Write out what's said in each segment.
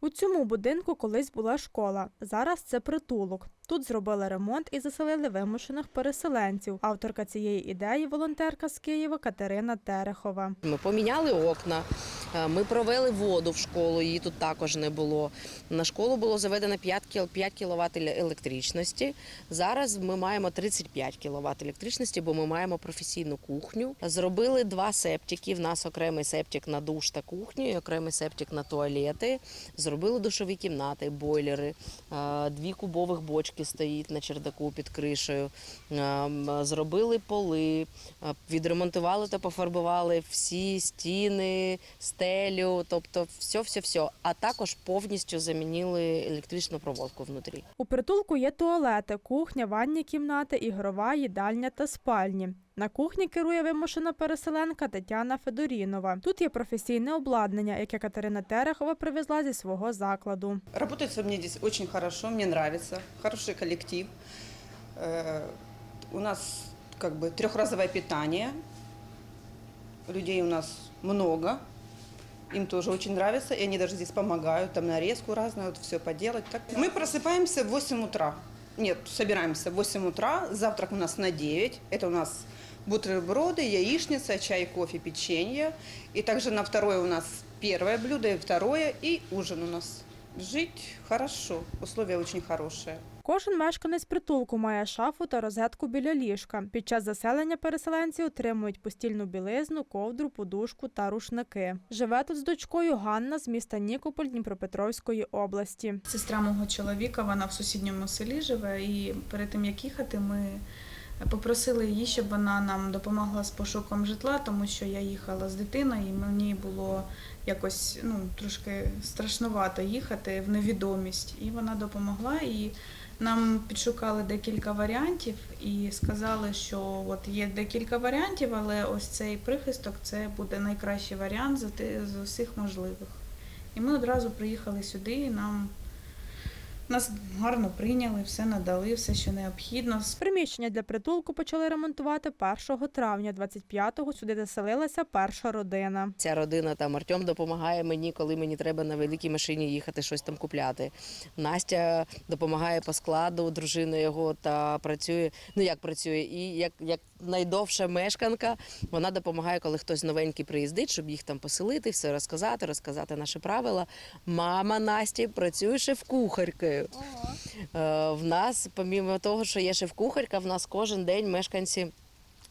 У цьому будинку колись була школа. Зараз це притулок. Тут зробили ремонт і заселили вимушених переселенців. Авторка цієї ідеї волонтерка з Києва Катерина Терехова. Ми поміняли окна, е, ми провели воду в школу, її тут також не було. На школу було заведено 5 кіл- 5 кВт електричності. Зараз ми маємо 35 кВт електричності, бо ми маємо професійну кухню. Зробили два септики. В нас окремий септик на душ та кухню, і окремий септик на туалети. Зробили душові кімнати, бойлери, е, дві кубових бочки стоїть на чердаку під кришею. Е, Зробили поли, е, відремонтували та пофарбували всі стіни, стелю, тобто все-все-все. А також повністю замінили електричну проводку внутрі. У притулку є туалети, кухня, ванні кімнати, ігрова, їдальня та спальні. На кухні керує вимушена переселенка Тетяна Федорінова. Тут є професійне обладнання, яке Катерина Терехова привезла зі свого закладу. Работается мне здесь очень хорошо, мне нравится, хороший коллектив. Э, У нас как бы трехразовое питание, людей у нас много, им тоже очень нравится, и они даже здесь помогают, там нарезку разную, вот все поделать. Так. Мы просыпаемся в 8 утра. Нет, собираемся в 8 утра, завтрак у нас на 9, это у нас бутерброды, яичница, чай, кофе, печенье. И также на второе у нас первое блюдо, и второе, и ужин у нас. Жить хорошо, условия очень хорошие. Кожен мешканець притулку має шафу та розетку біля ліжка. Під час заселення переселенці отримують постільну білизну, ковдру, подушку та рушники. Живе тут з дочкою Ганна з міста Нікополь Дніпропетровської області. Сестра мого чоловіка, вона в сусідньому селі живе, і перед тим як їхати, ми попросили її, щоб вона нам допомогла з пошуком житла, тому що я їхала з дитиною, і мені було якось ну, трошки страшнувато їхати в невідомість. І вона допомогла. І нам підшукали декілька варіантів і сказали, що от є декілька варіантів, але ось цей прихисток це буде найкращий варіант з, усіх можливих. І ми одразу приїхали сюди, і нам нас гарно прийняли, все надали, все, що необхідно. Приміщення для притулку почали ремонтувати 1 травня. 25-го сюди заселилася перша родина. Ця родина там Артем допомагає мені, коли мені треба на великій машині їхати щось там купляти. Настя допомагає по складу, дружина його та працює. Ну як працює, і як, як найдовша мешканка, вона допомагає, коли хтось новенький приїздить, щоб їх там поселити, все розказати, розказати наші правила. Мама Насті працює шеф-кухаркою. Е, В нас, помімо того, що є шеф-кухарка, в нас кожен день мешканці.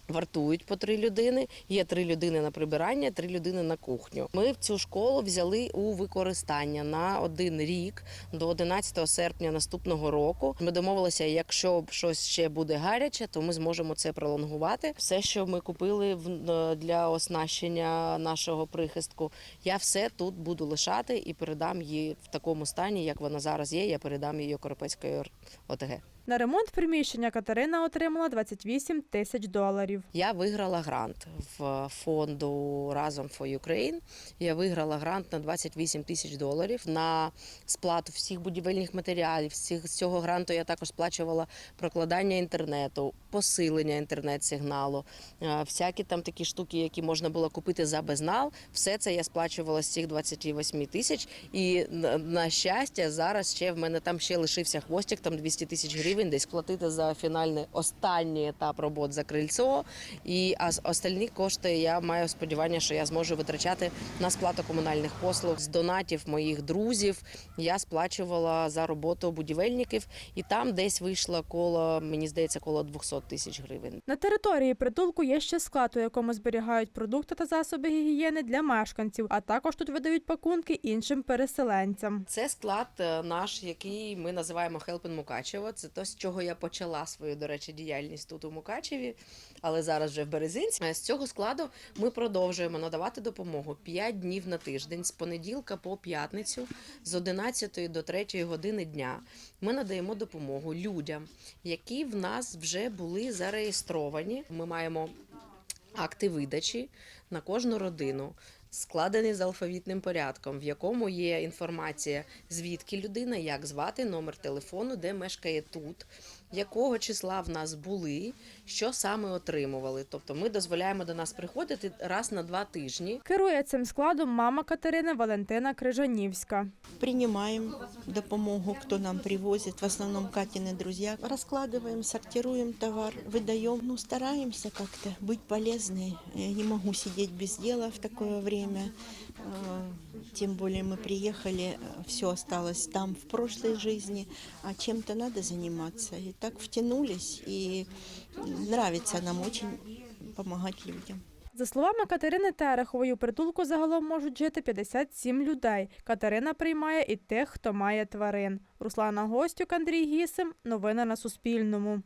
Вартують по три людини. Є три людини на прибирання, три людини на кухню. Ми в цю школу взяли у використання на один рік до 11 серпня наступного року. Ми домовилися, якщо щось ще буде гаряче, то ми зможемо це пролонгувати. Все, що ми купили е, для оснащення нашого прихистку, я все тут буду лишати і передам її в такому стані, як вона зараз є. Я передам її Коропецької ОТГ. На ремонт приміщення Катерина отримала 28 тисяч доларів. Я виграла грант в фонду Разом for Ukraine. Я виграла грант на 28 тисяч доларів на сплату всіх будівельних матеріалів. З з цього гранту я також сплачувала прокладання інтернету, посилення інтернет-сигналу, е, всякі там такі штуки, які можна було купити за безнал. Все це я сплачувала з цих 28 тисяч. І на щастя, зараз ще в мене там ще лишився хвостик, там 200 тисяч гривень, десь платити за фінальний останній етап робот за крильцо. І а остальні кошти я маю сподівання, що я зможу витрачати на сплату комунальних послуг з донатів моїх друзів. Я сплачувала за роботу будівельників, і там десь вийшло коло, мені здається, коло 200 тисяч гривень. На території притулку є ще склад, у якому зберігають продукти та засоби гігієни для мешканців, а також тут видають пакунки іншим переселенцям. Це склад е, наш, який ми називаємо Хелпін Мукачево. Це то, з чого я почала свою, до речі, діяльність тут у Мукачеві, але зараз вже в Березинці. З цього складу ми продовжуємо надавати допомогу 5 днів на тиждень з понеділка по п'ятницю з 11 до 3 години дня. Ми надаємо допомогу людям, які в нас вже були зареєстровані. Ми маємо акти видачі на кожну родину. Складений з алфавітним порядком, в якому є інформація, звідки людина, як звати, номер телефону, де мешкає тут, якого числа в нас були, що саме отримували. Тобто ми дозволяємо до нас приходити раз на два тижні. Керує цим складом мама Катерини Валентина Крижанівська. Принимаем допомогу, кто нам привозит, в основном Катины друзья. Раскладываем, сортируем товар, выдаем. Ну, стараемся как-то быть полезной. Я не могу сидеть без дела в такое время. Э, Тем более мы приехали, все осталось там в прошлой жизни, а чем-то надо заниматься. И так втянулись, и нравится нам очень помогать людям. За словами Катерини Терехової, у притулку загалом можуть жити 57 людей. Катерина приймає і тих, хто має тварин. Руслана Гостюк, Андрій Гісим. Новини на Суспільному.